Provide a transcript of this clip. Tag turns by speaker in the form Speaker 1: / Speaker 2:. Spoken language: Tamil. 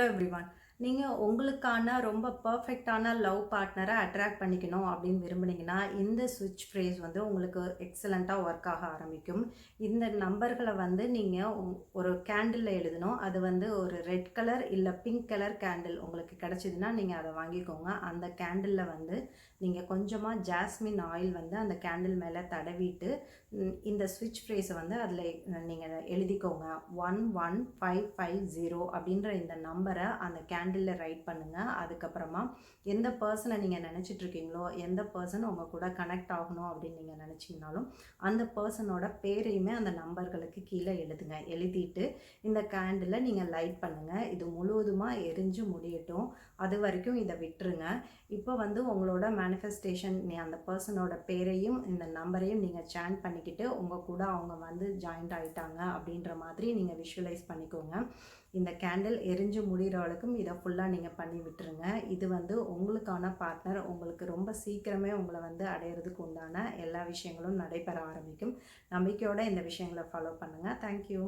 Speaker 1: everyone. நீங்கள் உங்களுக்கான ரொம்ப பர்ஃபெக்டான லவ் பார்ட்னரை அட்ராக்ட் பண்ணிக்கணும் அப்படின்னு விரும்புனீங்கன்னா இந்த சுவிட்ச் ஃப்ரேஸ் வந்து உங்களுக்கு எக்ஸலண்ட்டாக ஒர்க் ஆக ஆரம்பிக்கும். இந்த நம்பர்களை வந்து நீங்கள் ஒரு கேண்டிலில் எழுதணும். அது வந்து ஒரு ரெட் கலர் இல்லை பிங்க் கலர் கேண்டில் உங்களுக்கு கிடச்சிதுன்னா நீங்கள் அதை வாங்கிக்கோங்க. அந்த கேண்டிலில் வந்து நீங்கள் கொஞ்சமாக ஜாஸ்மின் ஆயில் வந்து அந்த கேண்டில் மேலே தடவிட்டு இந்த சுவிட்ச் ஃப்ரேஸை வந்து அதில் நீங்கள் எழுதிக்கோங்க. One one five five zero அப்படின்ற இந்த நம்பரை அந்த ஹேண்டிலில் ரைட் பண்ணுங்கள் அதுக்கப்புறமா எந்த பர்சனை நீங்கள் நினச்சிட்டு இருக்கீங்களோ எந்த பர்சன் உங்கள் கூட கனெக்ட் ஆகணும் அப்படின்னு நீங்கள் நினச்சிங்கனாலும் அந்த பர்சனோட பேரையுமே அந்த நம்பர்களுக்கு கீழே எழுதுங்க. எழுதிட்டு இந்த கேண்டிலை நீங்கள் லைட் பண்ணுங்கள் இது முழுவதுமாக எரிஞ்சு முடியட்டும். அது வரைக்கும் இதை விட்டுருங்க. இப்போ வந்து உங்களோட மேனிஃபெஸ்டேஷன் நீ அந்த பர்சனோட பேரையும் இந்த நம்பரையும் நீங்கள் சேன் பண்ணிக்கிட்டு உங்கள் கூட அவங்க வந்து ஜாயிண்ட் ஆகிட்டாங்க அப்படின்ற மாதிரி நீங்கள் விஷுவலைஸ் பண்ணிக்கோங்க. இந்த கேண்டில் எரிஞ்சு முடிகிற வரைக்கும் இதை ஃபுல்லாக நீங்கள் பண்ணி விட்டுருங்க. இது வந்து உங்களுக்கான பார்ட்னர் உங்களுக்கு ரொம்ப சீக்கிரமே உங்களை வந்து அடையிறதுக்கு உண்டான எல்லா விஷயங்களும் நடைபெற ஆரம்பிக்கும். நம்பிக்கையோடு இந்த விஷயங்களை ஃபாலோ பண்ணுங்கள் தேங்க்யூ